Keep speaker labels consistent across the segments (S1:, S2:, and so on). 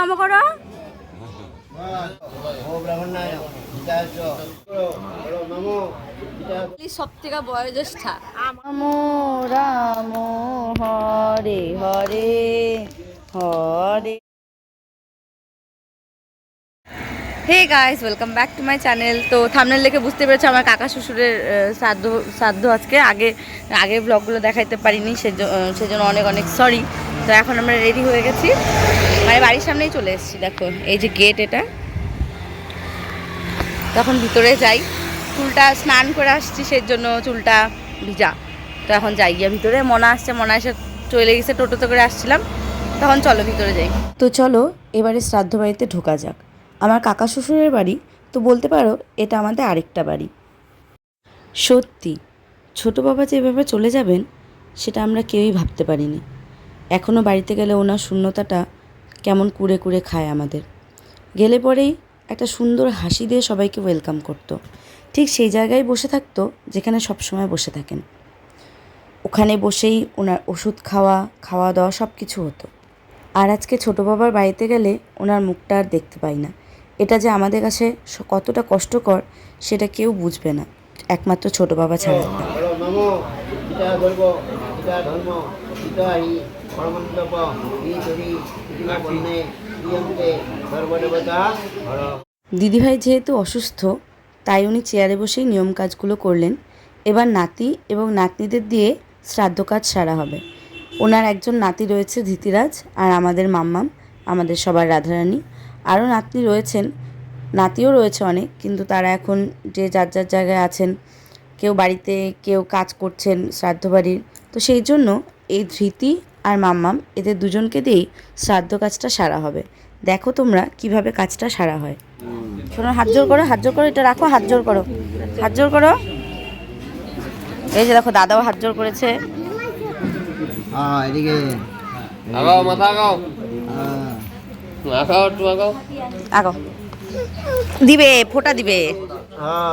S1: নম করো বয়োজ্যেষ্ঠা Ram Hare Hare Hare hey guys welcome back to my channel তো থামনেল দেখে বুঝতে পেরেছো আমার কাকা শ্বশুরের শ্রাদ্ধ শ্রাদ্ধ আজকে আগে আগে ব্লগগুলো দেখাইতে পারিনি সেজন্য অনেক অনেক সরি তো এখন আমরা রেডি হয়ে গেছি মানে বাড়ির সামনেই চলে এসেছি দেখো এই যে গেট এটা তখন ভিতরে যাই চুলটা স্নান করে আসছি সেই জন্য চুলটা ভিজা তো এখন যাই গিয়ে ভিতরে মনে আসছে মনে এসে চলে গেছে টোটোতে করে আসছিলাম তখন চলো ভিতরে যাই তো চলো এবারে শ্রাদ্ধ বাড়িতে ঢোকা যাক আমার কাকা শ্বশুরের বাড়ি তো বলতে পারো এটা আমাদের আরেকটা বাড়ি সত্যি ছোট বাবা যেভাবে চলে যাবেন সেটা আমরা কেউই ভাবতে পারিনি এখনও বাড়িতে গেলে ওনার শূন্যতাটা কেমন কুড়ে কুড়ে খায় আমাদের গেলে পরেই একটা সুন্দর হাসি দিয়ে সবাইকে ওয়েলকাম করত। ঠিক সেই জায়গায় বসে থাকতো যেখানে সবসময় বসে থাকেন ওখানে বসেই ওনার ওষুধ খাওয়া খাওয়া দাওয়া সব কিছু হতো আর আজকে ছোট বাবার বাড়িতে গেলে ওনার মুখটা আর দেখতে পাই না এটা যে আমাদের কাছে কতটা কষ্টকর সেটা কেউ বুঝবে না একমাত্র ছোট বাবা ছাড়া গীতা ধর্ম গীতা হি পরমন্তপ সর্বদেবতা দিদিভাই যেহেতু অসুস্থ তাই উনি চেয়ারে বসেই নিয়ম কাজগুলো করলেন এবার নাতি এবং নাতনিদের দিয়ে শ্রাদ্ধ কাজ সারা হবে ওনার একজন নাতি রয়েছে ধৃতিরাজ আর আমাদের মাম্মাম আমাদের সবার রাধারানী আরও নাতনি রয়েছেন নাতিও রয়েছে অনেক কিন্তু তারা এখন যে যার যার জায়গায় আছেন কেউ বাড়িতে কেউ কাজ করছেন শ্রাদ্ধ বাড়ির তো সেই জন্য এই ধৃতি আর মাম্মাম এদের দুজনকে দিয়েই শ্রাদ্ধ কাজটা সারা হবে দেখো তোমরা কিভাবে কাজটা সারা হয় শোনো হাত জোর করো হাত জোর করো এটা রাখো হাত জোর করো হাত জোর করো এই যে দেখো দাদাও হাত জোর করেছে হ্যাঁ, হ্যাঁ। দিবে ফোটা
S2: দিবে হ্যাঁ,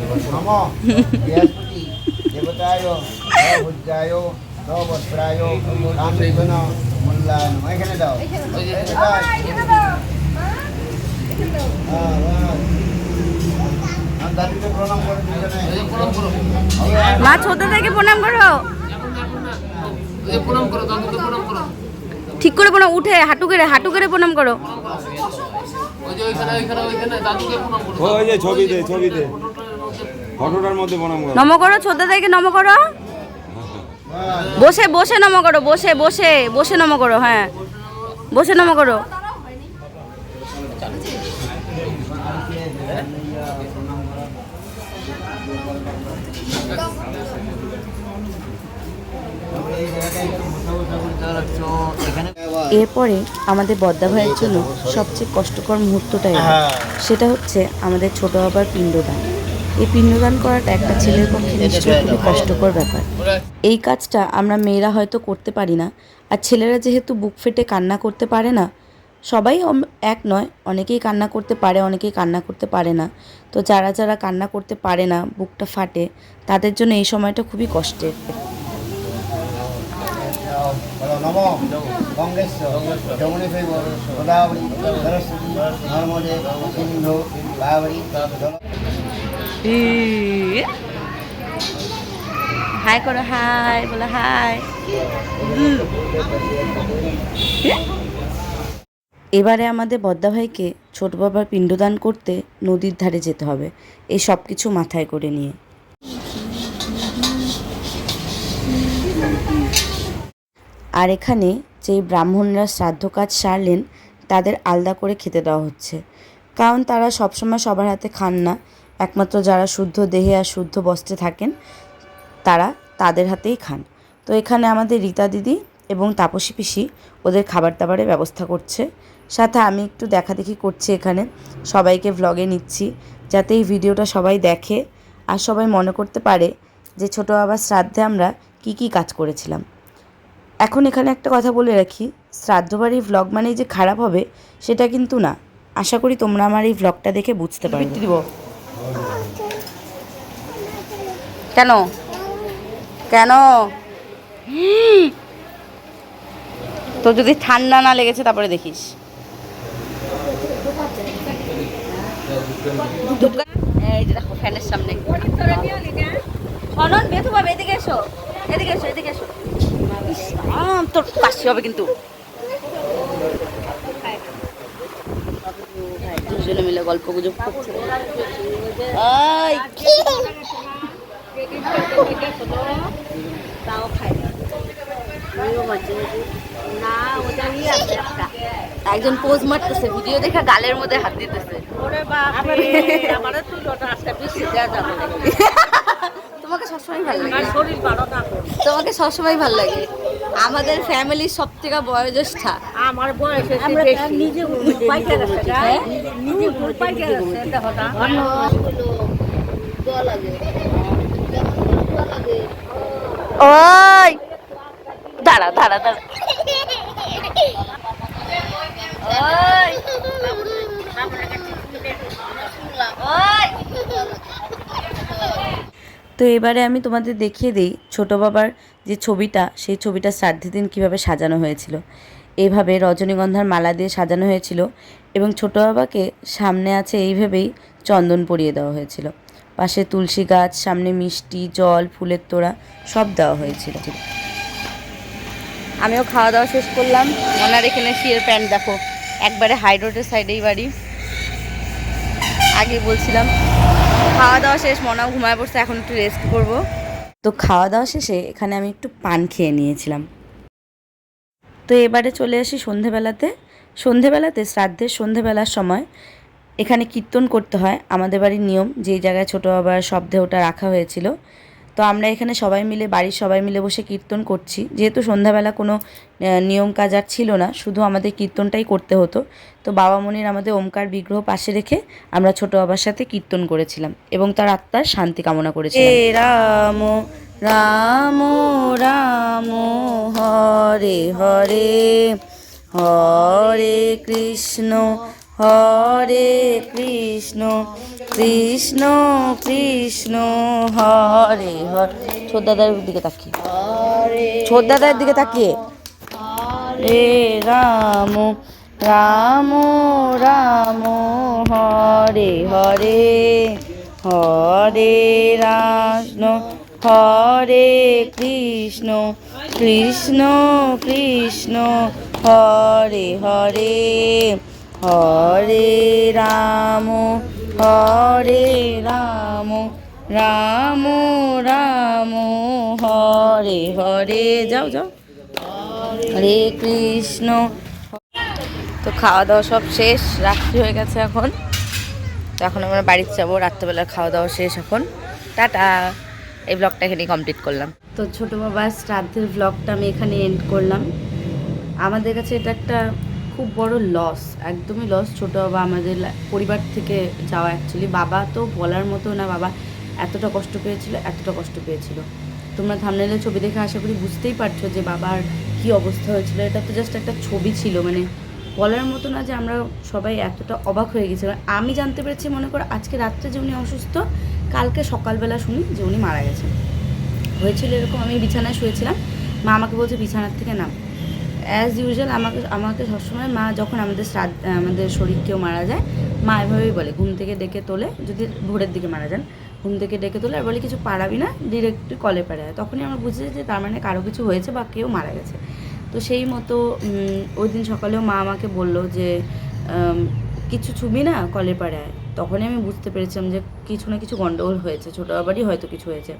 S1: মা ছোট থেকে প্রণাম করো ঠিক করে প্রণাম উঠে হাঁটু করে হাঁটু করে প্রণাম করো
S2: ওই যে ছবি দে ছবি দে ঘটনার মধ্যে
S1: প্রণাম করো নম করো ছোট থেকে নম করো বসে বসে নম করো বসে বসে বসে নম করো হ্যাঁ বসে নম করো এরপরে আমাদের বদ্যা ভাইয়ের জন্য সবচেয়ে কষ্টকর মুহূর্তটাই হ্যাঁ। সেটা হচ্ছে আমাদের ছোট বাবার পিণ্ডদান এই পিণ্ডদান করাটা একটা ছেলের পক্ষে নিশ্চয়ই খুবই কষ্টকর ব্যাপার এই কাজটা আমরা মেয়েরা হয়তো করতে পারি না আর ছেলেরা যেহেতু বুক ফেটে কান্না করতে পারে না সবাই এক নয় অনেকেই কান্না করতে পারে অনেকেই কান্না করতে পারে না তো যারা যারা কান্না করতে পারে না বুকটা ফাটে তাদের জন্য এই সময়টা খুবই কষ্টের কংগ্রেস সরস্বতী নর্মদে হাই করো হাই বলো হাই এবারে আমাদের বদ্দা ভাইকে ছোট বাবার পিণ্ডদান করতে নদীর ধারে যেতে হবে এই সব কিছু মাথায় করে নিয়ে আর এখানে যেই ব্রাহ্মণরা শ্রাদ্ধ কাজ সারলেন তাদের আলাদা করে খেতে দেওয়া হচ্ছে কারণ তারা সবসময় সবার হাতে খান না একমাত্র যারা শুদ্ধ দেহে আর শুদ্ধ বস্ত্রে থাকেন তারা তাদের হাতেই খান তো এখানে আমাদের রীতা দিদি এবং তাপসী পিসি ওদের খাবার দাবারের ব্যবস্থা করছে সাথে আমি একটু দেখাদেখি করছি এখানে সবাইকে ভ্লগে নিচ্ছি যাতে এই ভিডিওটা সবাই দেখে আর সবাই মনে করতে পারে যে ছোটো বাবার শ্রাদ্ধে আমরা কি কি কাজ করেছিলাম এখন এখানে একটা কথা বলে রাখি এই ভ্লগ মানেই যে খারাপ হবে সেটা কিন্তু না আশা করি তোমরা আমার এই ভ্লগটা দেখে বুঝতে পারবে কেন কেন তো যদি ঠান্ডা না লেগেছে তারপরে দেখিস এই যে দেখো ফ্যানের সামনে এদিকে এসো এদিকে এসো এদিকে এসো তোর পাশে হবে কিন্তু দুজনে মিলে গল্প গুজব করছে একজন পোজ মারতেছে ভিডিও দেখে গালের মধ্যে হাত দিতেছে তোমাকে সবসময় ভালো লাগে তোমাকে সবসময় ভালো লাগে আমাদের ফ্যামিলির সব থেকে
S3: বয়োজ্যেষ্ঠা আমার বয়স ওই দাঁড়া
S1: দাঁড়া দাঁড়া তো এবারে আমি তোমাদের দেখিয়ে দিই ছোট বাবার যে ছবিটা সেই ছবিটা শ্রাদ্ধের দিন কীভাবে সাজানো হয়েছিল এইভাবে রজনীগন্ধার মালা দিয়ে সাজানো হয়েছিল এবং ছোটো বাবাকে সামনে আছে এইভাবেই চন্দন পরিয়ে দেওয়া হয়েছিল পাশে তুলসী গাছ সামনে মিষ্টি জল ফুলের তোড়া সব দেওয়া হয়েছিল আমিও খাওয়া দাওয়া শেষ করলাম ওনার এখানে শিয়ের প্যান্ট দেখো একবারে হাইরোডের সাইডেই বাড়ি আগে বলছিলাম খাওয়া দাওয়া শেষ মনাও ঘুমায় পড়ছে এখন একটু রেস্ট করব তো খাওয়া দাওয়া শেষে এখানে আমি একটু পান খেয়ে নিয়েছিলাম তো এবারে চলে আসি সন্ধেবেলাতে সন্ধেবেলাতে শ্রাদ্ধের সন্ধেবেলার সময় এখানে কীর্তন করতে হয় আমাদের বাড়ির নিয়ম যে জায়গায় ছোটো বাবার শব্দে ওটা রাখা হয়েছিল তো আমরা এখানে সবাই মিলে বাড়ির সবাই মিলে বসে কীর্তন করছি যেহেতু সন্ধ্যাবেলা কোনো নিয়ম কাজ আর ছিল না শুধু আমাদের কীর্তনটাই করতে হতো তো বাবা মনির আমাদের ওমকার বিগ্রহ পাশে রেখে আমরা ছোট বাবার সাথে কীর্তন করেছিলাম এবং তার আত্মার শান্তি কামনা করেছিলাম রাম রাম হরে হরে হরে কৃষ্ণ হরে কৃষ্ণ কৃষ্ণ কৃষ্ণ হরে হরে ছোটদাদার দিকে তাকিয়ে ছোটদাদার দিকে তাকিয়ে হরে রাম রাম রাম হরে হরে হরে রাম হরে কৃষ্ণ কৃষ্ণ কৃষ্ণ হরে হরে হরে রাম হরে রাম রাম রাম হরে হরে যাও যাও হরে কৃষ্ণ তো খাওয়া দাওয়া সব শেষ রাত্রি হয়ে গেছে এখন তো এখন আমরা বাড়িতে যাবো রাত্রেবেলার খাওয়া দাওয়া শেষ এখন টাটা এই ব্লগটা এখানেই কমপ্লিট করলাম তো ছোটো বাবার শ্রাদ্ধের ব্লগটা আমি এখানে এন্ড করলাম আমাদের কাছে এটা একটা খুব বড় লস একদমই লস ছোটো বাবা আমাদের পরিবার থেকে যাওয়া অ্যাকচুয়ালি বাবা তো বলার মতো না বাবা এতটা কষ্ট পেয়েছিল এতটা কষ্ট পেয়েছিল তোমরা থামলে ছবি দেখে আশা করি বুঝতেই পারছো যে বাবার কি অবস্থা হয়েছিল এটা তো জাস্ট একটা ছবি ছিল মানে বলার মতো না যে আমরা সবাই এতটা অবাক হয়ে গেছিলাম আমি জানতে পেরেছি মনে করো আজকে রাত্রে যে উনি অসুস্থ কালকে সকালবেলা শুনি যে উনি মারা গেছেন হয়েছিল এরকম আমি বিছানায় শুয়েছিলাম মা আমাকে বলছে বিছানার থেকে নাম অ্যাজ ইউজুয়াল আমাকে আমাকে সবসময় মা যখন আমাদের শ্রাদ্ধ আমাদের শরীর কেউ মারা যায় মা এভাবেই বলে ঘুম থেকে ডেকে তোলে যদি ভোরের দিকে মারা যান ঘুম থেকে ডেকে তোলে আর বলে কিছু পারাবি না ডিরেক্ট কলে পাড়ায় তখনই আমরা বুঝি যে তার মানে কারো কিছু হয়েছে বা কেউ মারা গেছে তো সেই মতো ওই দিন সকালেও মা আমাকে বলল যে কিছু ছুবি না কলের পাড়ায় তখনই আমি বুঝতে পেরেছিলাম যে কিছু না কিছু গণ্ডগোল হয়েছে ছোটো বাবারই হয়তো কিছু হয়েছে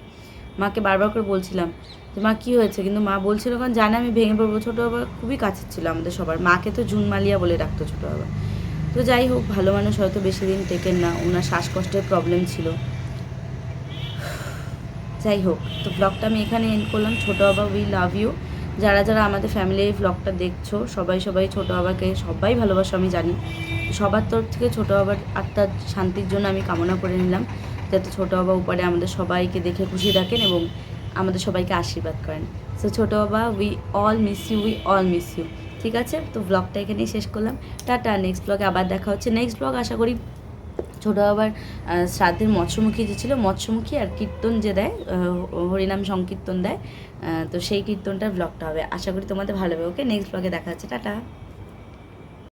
S1: মাকে বারবার করে বলছিলাম যে মা কী হয়েছে কিন্তু মা বলছিল কারণ জানে আমি ভেঙে পড়বো ছোটো বাবা খুবই কাছের ছিল আমাদের সবার মাকে তো জুন মালিয়া বলে রাখতো ছোটো বাবা তো যাই হোক ভালো মানুষ হয়তো বেশি দিন টেকেন না ওনার শ্বাসকষ্টের প্রবলেম ছিল যাই হোক তো ব্লগটা আমি এখানে এন্ড করলাম ছোটো বাবা উই লাভ ইউ যারা যারা আমাদের ফ্যামিলি এই ব্লগটা দেখছো সবাই সবাই ছোটো বাবাকে সবাই ভালোবাসো আমি জানি সবার তরফ থেকে ছোটো বাবার আত্মার শান্তির জন্য আমি কামনা করে নিলাম যাতে ছোটো বাবা উপরে আমাদের সবাইকে দেখে খুশি রাখেন এবং আমাদের সবাইকে আশীর্বাদ করেন সো ছোটো বাবা we all miss you we all miss you ঠিক আছে তো ব্লগটা এখানেই শেষ করলাম টাটা নেক্সট ব্লগে আবার দেখা হচ্ছে নেক্সট ব্লগ আশা করি ছোটো আবার শ্রাদ্ধের মৎস্যমুখী যে ছিল মৎস্যমুখী আর কীর্তন যে দেয় হরিনাম সংকীর্তন দেয় তো সেই কীর্তনটার ব্লগটা হবে আশা করি তোমাদের ভালো হবে ওকে নেক্সট ব্লগে দেখা হচ্ছে টাটা